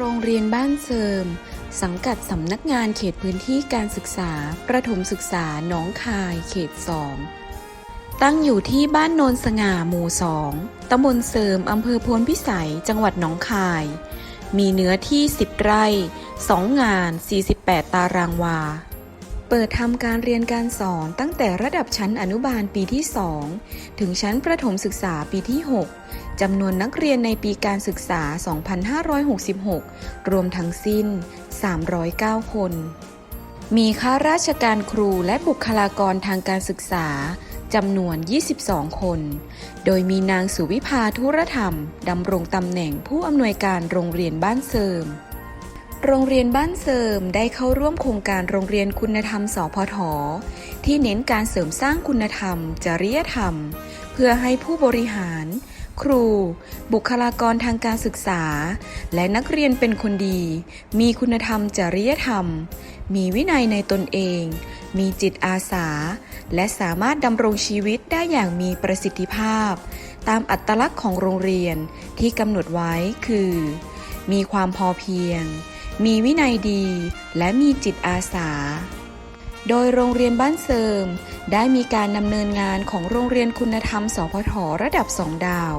โรงเรียนบ้านเสริม สังกัดสำนักงานเขตพื้นที่การศึกษา ประถมศึกษาหนองคายเขต2ตั้งอยู่ที่บ้านโนนสง่าหมู่2ตำบลเสริมอำเภอพลพิสัย จังหวัดหนองคาย มีเนื้อที่ 10 ไร่ 2 งาน 48 ตารางวา เปิดทำการเรียนการสอนตั้งแต่ระดับชั้นอนุบาลปีที่ 2 ถึงชั้นประถมศึกษาปีที่ 6 จำนวนนักเรียนในปีการศึกษา 2566 รวมทั้งสิ้น 309 คน มีข้าราชการครูและบุคลากรทางการศึกษาจำนวน 22 คน โดยมีนางสุวิภาธุรธรรม ดำรงตำแหน่งผู้อำนวยการโรงเรียนบ้านเสริม โรงเรียนบ้านเสริมได้เข้าร่วมโครงการโรงเรียนคุณธรรมสพทที่เน้นการเสริมสร้างคุณธรรม จริยธรรม เพื่อให้ผู้บริหาร ครู บุคลากรทางการศึกษา และนักเรียนเป็นคนดี มีคุณธรรม จริยธรรม มีวินัยในตนเอง มีจิตอาสา และสามารถดำรงชีวิตได้อย่างมีประสิทธิภาพ ตามอัตลักษณ์ของโรงเรียนที่กำหนดไว้คือ มีความพอเพียง มีวินัยดีและมีจิตอาสา โดยโรงเรียนบ้านเสริม ได้มีการดำเนินงานของโรงเรียนคุณธรรมสพทระดับสองดาว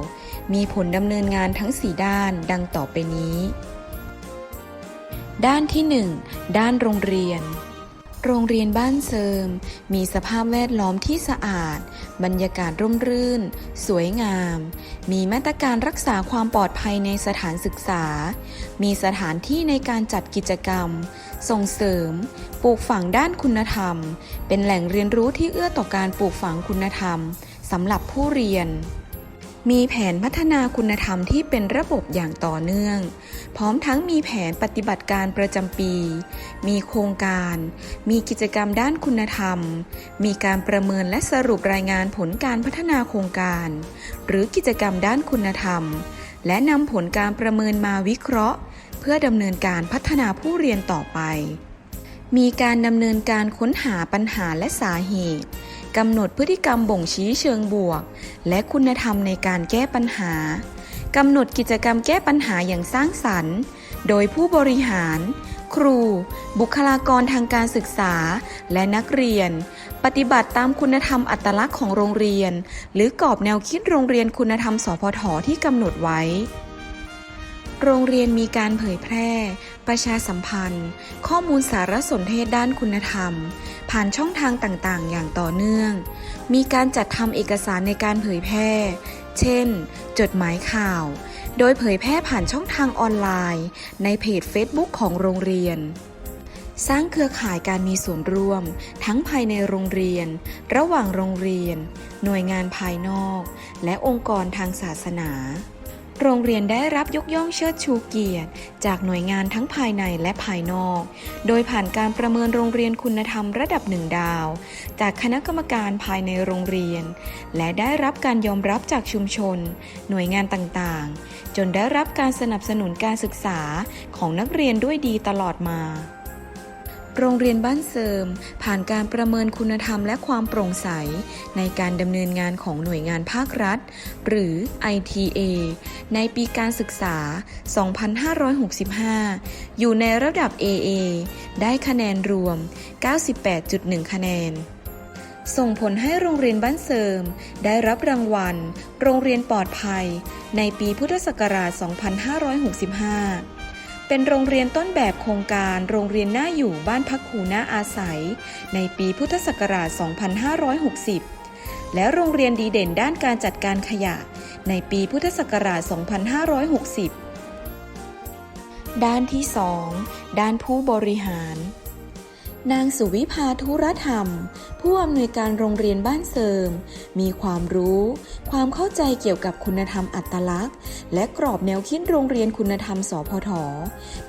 มีผลดำเนินงานทั้ง 4 ด้านดังต่อไปนี้ ด้านที่ 1 ด้านโรงเรียน โรงเรียนบ้านเสริม มีสภาพแวดล้อมที่สะอาด บรรยากาศร่มรื่น สวยงาม มีมาตรการรักษาความปลอดภัยในสถานศึกษา มีสถานที่ในการจัดกิจกรรม ส่งเสริม ปลูกฝังด้านคุณธรรม เป็นแหล่งเรียนรู้ที่เอื้อต่อการปลูกฝังคุณธรรมสำหรับผู้เรียน มีแผนพัฒนาคุณธรรมที่เป็นระบบอย่างต่อเนื่อง พร้อมทั้งมีแผนปฏิบัติการประจำปี มีโครงการ มีกิจกรรมด้านคุณธรรม มีการประเมินและสรุปรายงานผลการพัฒนาโครงการ หรือกิจกรรมด้านคุณธรรม และนำผลการประเมินมาวิเคราะห์ เพื่อดำเนินการพัฒนาผู้เรียนต่อไป มีการดำเนินการค้นหาปัญหาและสาเหตุ กำหนดพฤติกรรมบ่งชี้เชิงบวก และคุณธรรมในการแก้ปัญหากำหนดกิจกรรมแก้ปัญหาอย่างสร้างสรรค์ โดยผู้บริหาร ครู บุคลากรทางการศึกษา และนักเรียน ปฏิบัติตามคุณธรรมอัตลักษณ์ของโรงเรียน หรือกรอบแนวคิดโรงเรียนคุณธรรมสพทที่กำหนดไว้ โรงเรียนมีการเผยแพร่ ประชาสัมพันธ์ ข้อมูลสารสนเทศด้านคุณธรรม ผ่านช่องทางต่างๆ อย่างต่อเนื่อง มีการจัดทำเอกสารในการเผยแพร่ เช่น จดหมายข่าว โดยเผยแพร่ผ่านช่องทางออนไลน์ ในเพจ Facebook ของโรงเรียน สร้างเครือข่ายการมีส่วนร่วม ทั้งภายในโรงเรียน ระหว่างโรงเรียน หน่วยงานภายนอก และองค์กรทางศาสนา โรงเรียนได้รับยกย่องเชิดชูเกียรติ จากหน่วยงานทั้งภายในและภายนอก โดยผ่านการประเมินโรงเรียนคุณธรรมระดับหนึ่งดาว จากคณะกรรมการภายในโรงเรียน และได้รับการยอมรับจากชุมชน หน่วยงานต่างๆ จนได้รับการสนับสนุนการศึกษาของนักเรียนด้วยดีตลอดมา โรงเรียนบ้านเสริม ผ่านการประเมินคุณธรรมและความโปร่งใส ในการดำเนินงานของหน่วยงานภาครัฐ หรือ ITA ในปีการศึกษา 2565 อยู่ในระดับ AA ได้คะแนนรวม 98.1 คะแนนส่งผลให้โรงเรียนบ้านเสริม ได้รับรางวัล โรงเรียนปลอดภัย ในปีพุทธศักราช 2565 เป็นโรงเรียนต้นแบบโครงการโรงเรียนน่าอยู่บ้านพักครูน่าอาศัย ในปีพุทธศักราช 2560 และโรงเรียนดีเด่นด้านการจัดการขยะ ในปีพุทธศักราช 2560 ด้านที่ 2 ด้านผู้บริหาร นางสุวิภาธุรธรรม ผู้อำนวยการโรงเรียนบ้านเสริม มีความรู้ ความเข้าใจเกี่ยวกับคุณธรรมอัตลักษณ์ และกรอบแนวคิดโรงเรียนคุณธรรมสพท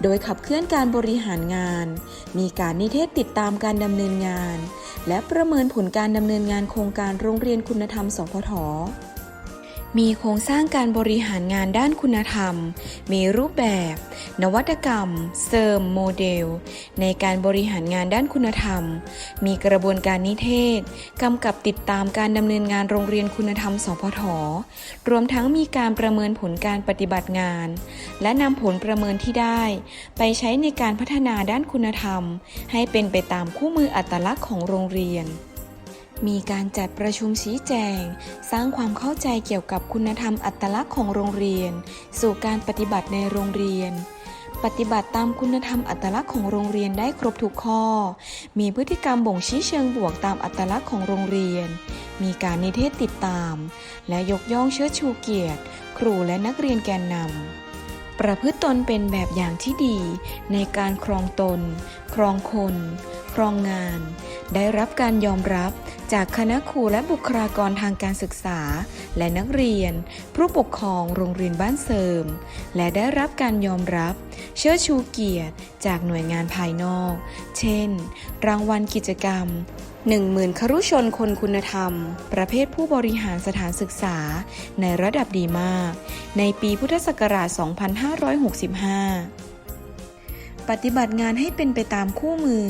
โดยขับเคลื่อนการบริหารงาน มีการนิเทศติดตามการดำเนินงาน และประเมินผลการดำเนินงานโครงการโรงเรียนคุณธรรมสพท มีโครงสร้างการบริหารงานด้านคุณธรรม มีรูปแบบ นวัตกรรม เสริมโมเดล ในการบริหารงานด้านคุณธรรม มีกระบวนการนิเทศ กำกับติดตามการดำเนินงานโรงเรียนคุณธรรม สพท รวมทั้งมีการประเมินผลการปฏิบัติงาน และนำผลประเมินที่ได้ ไปใช้ในการพัฒนาด้านคุณธรรม ให้เป็นไปตามคู่มืออัตลักษณ์ของโรงเรียน มีการจัดประชุมชี้แจง สร้างความเข้าใจเกี่ยวกับคุณธรรมอัตลักษณ์ของโรงเรียน สู่การปฏิบัติในโรงเรียน ปฏิบัติตามคุณธรรมอัตลักษณ์ของโรงเรียนได้ครบทุกข้อ มีพฤติกรรมบ่งชี้เชิงบวกตามอัตลักษณ์ของโรงเรียน มีการนิเทศติดตาม และยกย่องเชิดชูเกียรติ ครูและนักเรียนแกนนำประพฤติตนเป็นแบบอย่างที่ดีในการครองตน ครองคน ครองงาน ได้รับการยอมรับจากคณะครูและบุคลากรทางการศึกษา และนักเรียน ผู้ปกครองโรงเรียนบ้านเสริม และได้รับการยอมรับ เชิดชูเกียรติจากหน่วยงานภายนอก เช่น รางวัลกิจกรรม10,000ครุชนคนคุณธรรม ประเภทผู้บริหารสถานศึกษา ในระดับดีมาก ในปีพุทธศักราช 2565 ปฏิบัติงานให้เป็นไปตามคู่มือ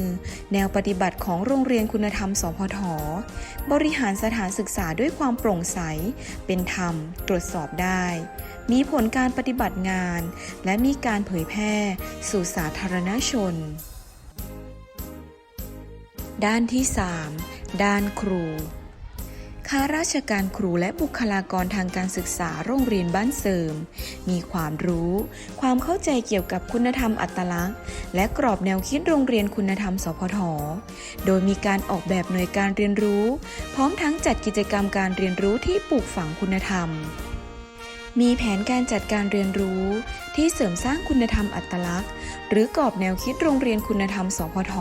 แนวปฏิบัติของโรงเรียนคุณธรรม สพท บริหารสถานศึกษาด้วยความโปร่งใส เป็นธรรม ตรวจสอบได้ มีผลการปฏิบัติงาน และมีการเผยแพร่สู่สาธารณชน ด้านที่ 3 ด้านครู ข้าราชการครูและบุคลากรทางการศึกษาโรงเรียนบ้านเสริม มีความรู้ ความเข้าใจเกี่ยวกับคุณธรรมอัตลักษณ์ และกรอบแนวคิดโรงเรียนคุณธรรม สพท โดยมีการออกแบบหน่วยการเรียนรู้ พร้อมทั้งจัดกิจกรรมการเรียนรู้ที่ปลูกฝังคุณธรรม มีแผนการจัดการเรียนรู้ที่เสริมสร้างคุณธรรมอัตลักษณ์ หรือกรอบแนวคิดโรงเรียนคุณธรรม สพท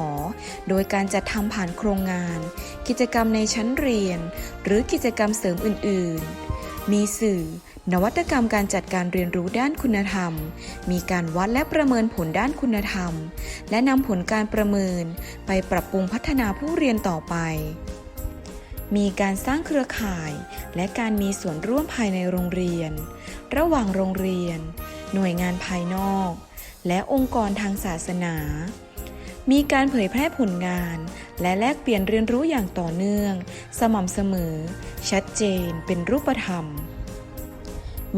โดยการจัดทำผ่านโครงงาน กิจกรรมในชั้นเรียน หรือกิจกรรมเสริมอื่น ๆ มีสื่อ นวัตกรรมการจัดการเรียนรู้ด้านคุณธรรม มีการวัดและประเมินผลด้านคุณธรรม และนำผลการประเมิน ไปปรับปรุงพัฒนาผู้เรียนต่อไป มีการสร้างเครือข่าย และการมีส่วนร่วมภายในโรงเรียน ระหว่างโรงเรียน หน่วยงานภายนอก และองค์กรทางศาสนา มีการเผยแพร่ผลงาน และแลกเปลี่ยนเรียนรู้อย่างต่อเนื่อง สม่ำเสมอ ชัดเจน เป็นรูปธรรม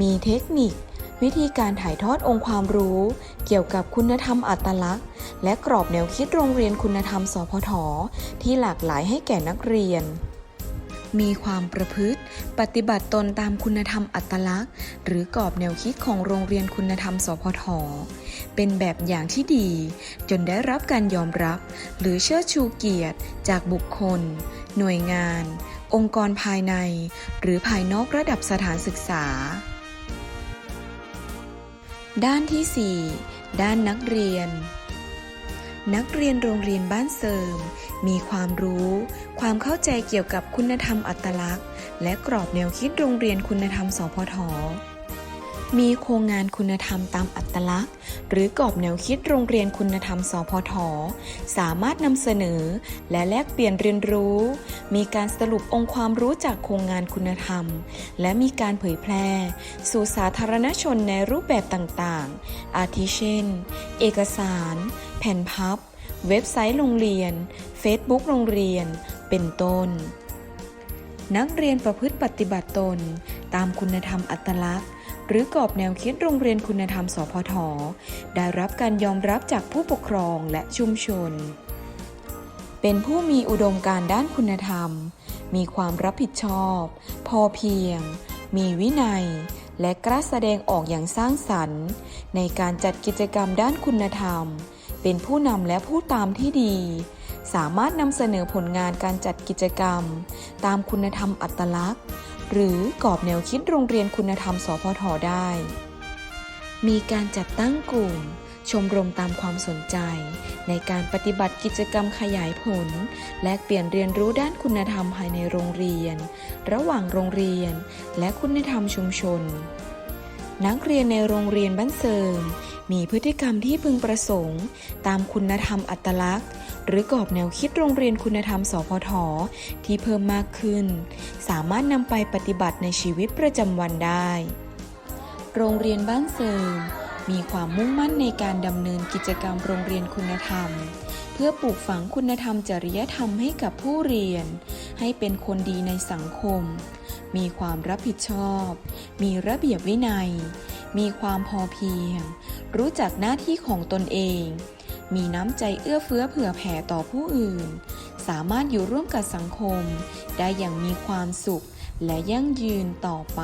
มีเทคนิค วิธีการถ่ายทอดองค์ความรู้ เกี่ยวกับคุณธรรมอัตลักษณ์ และกรอบแนวคิดโรงเรียนคุณธรรมสพทที่หลากหลายให้แก่นักเรียน มีความประพฤติ ปฏิบัติตนตามคุณธรรมอัตลักษณ์ หรือกรอบแนวคิดของโรงเรียนคุณธรรม สพท เป็นแบบอย่างที่ดี จนได้รับการยอมรับ หรือเชิดชูเกียรติ จากบุคคล หน่วยงาน องค์กรภายใน หรือภายนอกระดับสถานศึกษา ด้านที่ 4 ด้านนักเรียน นักเรียนโรงเรียนบ้านเสริม มีความรู้ ความเข้าใจเกี่ยวกับคุณธรรมอัตลักษณ์ และกรอบแนวคิดโรงเรียนคุณธรรมสพท มีโครงงานคุณธรรมตามอัตลักษณ์ หรือกรอบแนวคิดโรงเรียนคุณธรรม สพท สามารถนำเสนอ และแลกเปลี่ยนเรียนรู้ มีการสรุปองค์ความรู้จากโครงงานคุณธรรม และมีการเผยแพร่ สู่สาธารณชนในรูปแบบต่างๆ อาทิเช่น เอกสาร แผ่นพับ เว็บไซต์โรงเรียน Facebook โรงเรียน เป็นต้น นักเรียนประพฤติปฏิบัติตน ตามคุณธรรมอัตลักษณ์ หรือกรอบแนวคิดโรงเรียนคุณธรรมสพท ได้รับการยอมรับจากผู้ปกครองและชุมชน เป็นผู้มีอุดมการด้านคุณธรรม มีความรับผิดชอบ พอเพียง มีวินัย และกล้าแสดงออกอย่างสร้างสรรค์ ในการจัดกิจกรรมด้านคุณธรรม เป็นผู้นำและผู้ตามที่ดีสามารถนำเสนอผลงานการจัดกิจกรรม ตามคุณธรรมอัตลักษณ์ หรือกรอบแนวคิดโรงเรียนคุณธรรม สพทได้ มีการจัดตั้งกลุ่ม ชมรมตามความสนใจ ในการปฏิบัติกิจกรรมขยายผล แลกเปลี่ยนเรียนรู้ด้านคุณธรรมภายในโรงเรียน ระหว่างโรงเรียน และคุณธรรมชุมชน นักเรียนในโรงเรียนบ้านเสริมมีพฤติกรรมที่พึงประสงค์ ตามคุณธรรมอัตลักษณ์ หรือกรอบแนวคิดโรงเรียนคุณธรรม สพท ที่เพิ่มมากขึ้น สามารถนำไปปฏิบัติในชีวิตประจำวันได้ โรงเรียนบ้านเซิงมีความมุ่งมั่นในการดำเนินกิจกรรมโรงเรียนคุณธรรม เพื่อปลูกฝังคุณธรรมจริยธรรมให้กับผู้เรียน ให้เป็นคนดีในสังคม มีความรับผิดชอบ มีระเบียบวินัย มีความพอเพียง รู้จักหน้าที่ของตนเอง มีน้ำใจเอื้อเฟื้อเผื่อแผ่ต่อผู้อื่น สามารถอยู่ร่วมกับสังคม ได้อย่างมีความสุขและยั่งยืนต่อไป